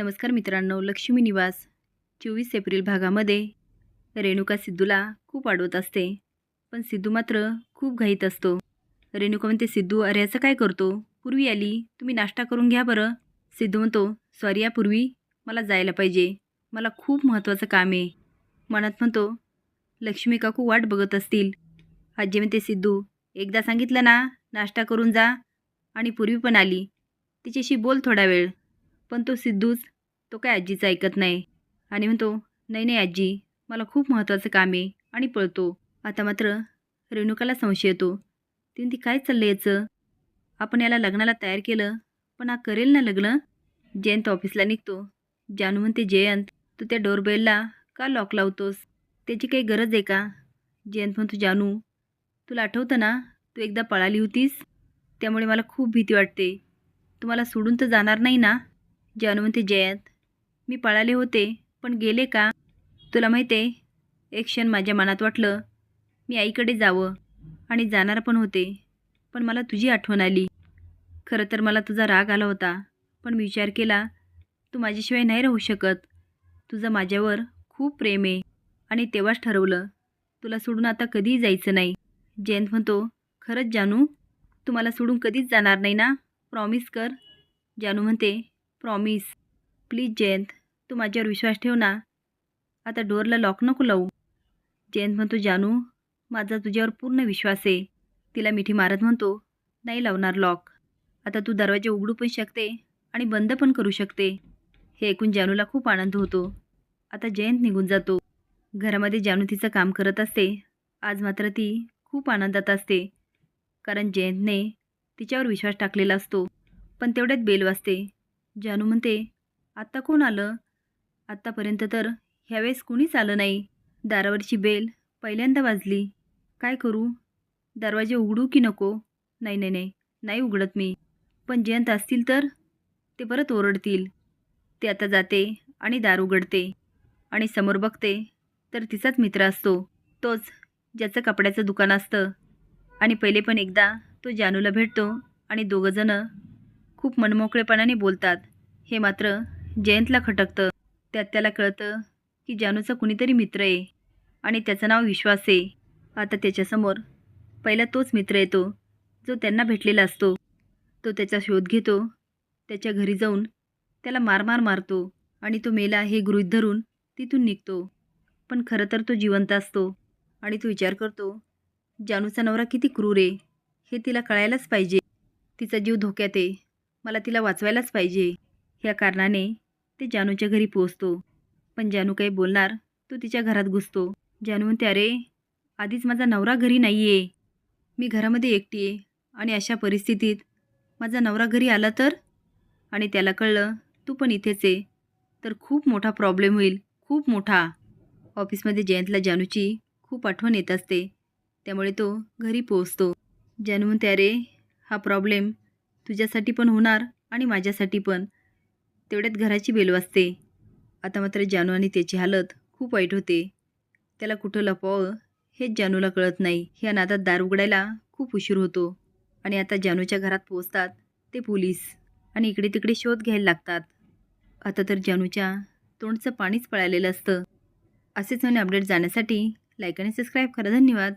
नमस्कार मित्रांनो लक्ष्मी निवास. चोवीस एप्रिल भागामध्ये रेणुका सिद्धूला खूप आडवत असते पण सिद्धू मात्र खूप घाईत असतो. रेणुका म्हणते सिद्धू अरे काय करतो? पूर्वी आली तुम्ही नाश्ता करून घ्या बरं. सिद्धू म्हणतो सॉरी यापूर्वी मला जायला पाहिजे. मला खूप महत्त्वाचं काम आहे. मनात म्हणतो लक्ष्मी काकू वाट बघत असतील. आजी म्हणते सिद्धू एकदा सांगितलं ना नाश्ता करून जा. आणि पूर्वी पण आली. तिच्याशी बोल थोडा वेळ. पण तो सिद्धूच तो काय आजीचं ऐकत नाही. आणि म्हणतो नाही नाही आजी मला खूप महत्त्वाचं काम आहे आणि पळतो. आता मात्र रेणुकाला संशय येतो. तिने ती काय चाललं याचं? आपण याला लग्नाला तयार केलं पण हा करेल ना लग्न? जयंत ऑफिसला निघतो. जानू म्हणते जयंत तू त्या डोरबेलला का लॉक लावतोस? त्याची काही गरज आहे का? जयंत म्हणतो जानू तुला आठवतं ना तू एकदा पळाली होतीस? त्यामुळे मला खूप भीती वाटते. तू मला सोडून तर जाणार नाही ना? जानू म्हणते जयंत. मी पळाले होते पण गेले का? तुला माहिती आहे एक क्षण माझ्या मनात वाटलं मी आईकडे जावं आणि जाणार पण होते पण मला तुझी आठवण आली. खरं तर मला तुझा राग आला होता पण मी विचार केला तू माझ्याशिवाय नाही राहू शकत. तुझं माझ्यावर खूप प्रेम आहे आणि तेव्हाच ठरवलं तुला सोडून आता कधीही जायचं नाही. जयंत म्हणतो खरंच जानू तू मला सोडून कधीच जाणार नाही ना? प्रॉमिस कर. जानू म्हणते प्रॉमिस प्लीज जयंत तू माझ्यावर विश्वास ठेव ना. आता डोअरला लॉक नको लावू. जयंत म्हणतो जानू माझा तुझ्यावर पूर्ण विश्वास आहे. तिला मिठी मारत म्हणतो नाही लावणार लॉक आता तू दरवाजे उघडू पण शकते आणि बंद पण करू शकते. हे ऐकून जानूला खूप आनंद होतो. आता जयंत निघून जातो. घरामध्ये जानू तिचं काम करत असते. आज मात्र ती खूप आनंदात असते. कारण जयंतने तिच्यावर विश्वास टाकलेला असतो. पण तेवढ्यात बेल वाजते. जानू म्हणते आत्ता कोण आलं? आत्तापर्यंत तर ह्यावेळेस कुणीच आलं नाही. दारावरची बेल पहिल्यांदा वाजली. काय करू? दरवाजे उघडू की नको? नाही नाही नाही नाही उघडत मी. पण जयंत असतील तर ते परत ओरडतील. ते आता जाते आणि दार उघडते आणि समोर बघते तर तिचाच मित्र असतो. तोच ज्याचं कपड्याचं दुकान असतं. आणि पहिले पण एकदा तो जानूला भेटतो आणि दोघंजणं खूप मनमोकळेपणाने बोलतात. हे मात्र जयंतला खटकतं. त्यात त्याला कळतं की जानूचा कुणीतरी मित्र आहे आणि त्याचं नाव विश्वास आहे. आता त्याच्यासमोर पहिला तोच मित्र येतो जो त्यांना भेटलेला असतो. तो त्याचा शोध घेतो त्याच्या घरी जाऊन त्याला मारमार मारतो आणि तो मेला हे गृहीत धरून तिथून निघतो. पण खरं तर तो जिवंत असतो आणि तो विचार करतो जानूचा नवरा किती क्रूर आहे. हे तिला कळायलाच पाहिजे. तिचा जीव धोक्यात आहे. मला तिला वाचवायलाच पाहिजे. ह्या कारणाने ते जानूच्या घरी पोहोचतो. पण जानू काही बोलणार तो तिच्या घरात घुसतो. जानू म्हणते अरे आधीच माझा नवरा घरी नाही आहे मी घरामध्ये एकटी आहे आणि अशा परिस्थितीत माझा नवरा घरी आला तर? आणि त्याला कळलं तू पण इथेच आहे तर खूप मोठा प्रॉब्लेम होईल खूप मोठा. ऑफिसमध्ये जयंतला जानूची खूप आठवण येत असते. त्यामुळे तो घरी पोहोचतो. जानू म्हणते अरे हा प्रॉब्लेम तुझ्यासाठी पण होणार आणि माझ्यासाठी पण. तेवढ्यात घराची बेल वाजते. आता मात्र जानू आणि त्याची हालत खूप वाईट होते. त्याला कुठं लपवावं हेच जानूला कळत नाही. ह्या नादात दार उघडायला खूप उशीर होतो. आणि आता जानूच्या घरात पोचतात ते पोलीस आणि इकडे तिकडे शोध घ्यायला लागतात. आता तर जानूच्या तोंडचं पाणीच पळालेलं असतं. असेच नवीन अपडेट जाण्यासाठी लाईक आणि सबस्क्राईब करा. धन्यवाद.